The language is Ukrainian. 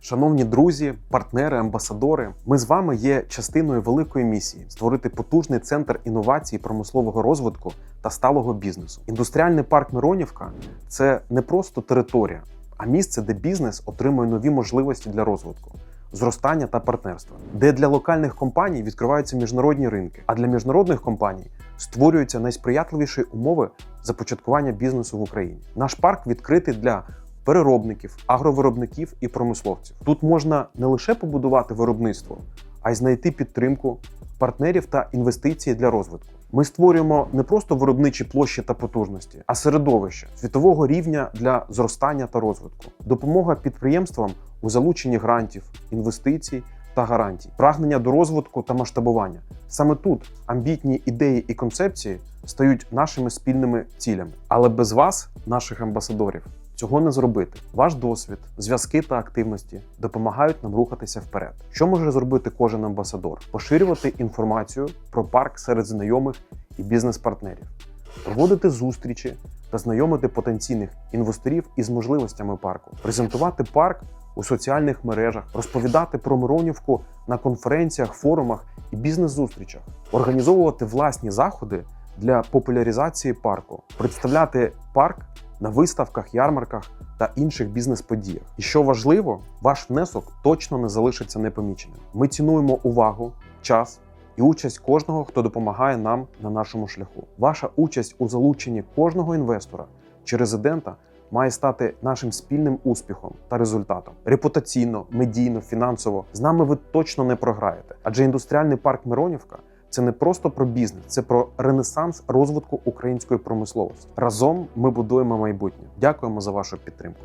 Шановні друзі, партнери, амбасадори, ми з вами є частиною великої місії створити потужний центр інновацій, промислового розвитку та сталого бізнесу. Індустріальний парк Миронівка це не просто територія, а місце, де бізнес отримує нові можливості для розвитку. Зростання та партнерства, де для локальних компаній відкриваються міжнародні ринки, а для міжнародних компаній створюються найсприятливіші умови започаткування бізнесу в Україні. Наш парк відкритий для переробників, агровиробників і промисловців. Тут можна не лише побудувати виробництво, а й знайти підтримку партнерів та інвестиції для розвитку. Ми створюємо не просто виробничі площі та потужності, а середовище світового рівня для зростання та розвитку, допомога підприємствам у залученні грантів, інвестицій та гарантій, прагнення до розвитку та масштабування. Саме тут амбітні ідеї і концепції стають нашими спільними цілями. Але без вас, наших амбасадорів, цього не зробити. Ваш досвід, зв'язки та активності допомагають нам рухатися вперед. Що може зробити кожен амбасадор? Поширювати інформацію про парк серед знайомих і бізнес-партнерів, проводити зустрічі та знайомити потенційних інвесторів із можливостями парку, презентувати парк у соціальних мережах, розповідати про Миронівку на конференціях, форумах і бізнес-зустрічах, організовувати власні заходи для популяризації парку, представляти парк на виставках, ярмарках та інших бізнес-подіях. І що важливо, ваш внесок точно не залишиться непоміченим. Ми цінуємо увагу, час і участь кожного, хто допомагає нам на нашому шляху. Ваша участь у залученні кожного інвестора чи резидента має стати нашим спільним успіхом та результатом. Репутаційно, медійно, фінансово з нами ви точно не програєте. Адже індустріальний парк Миронівка це не просто про бізнес, це про ренесанс розвитку української промисловості. Разом ми будуємо майбутнє. Дякуємо за вашу підтримку.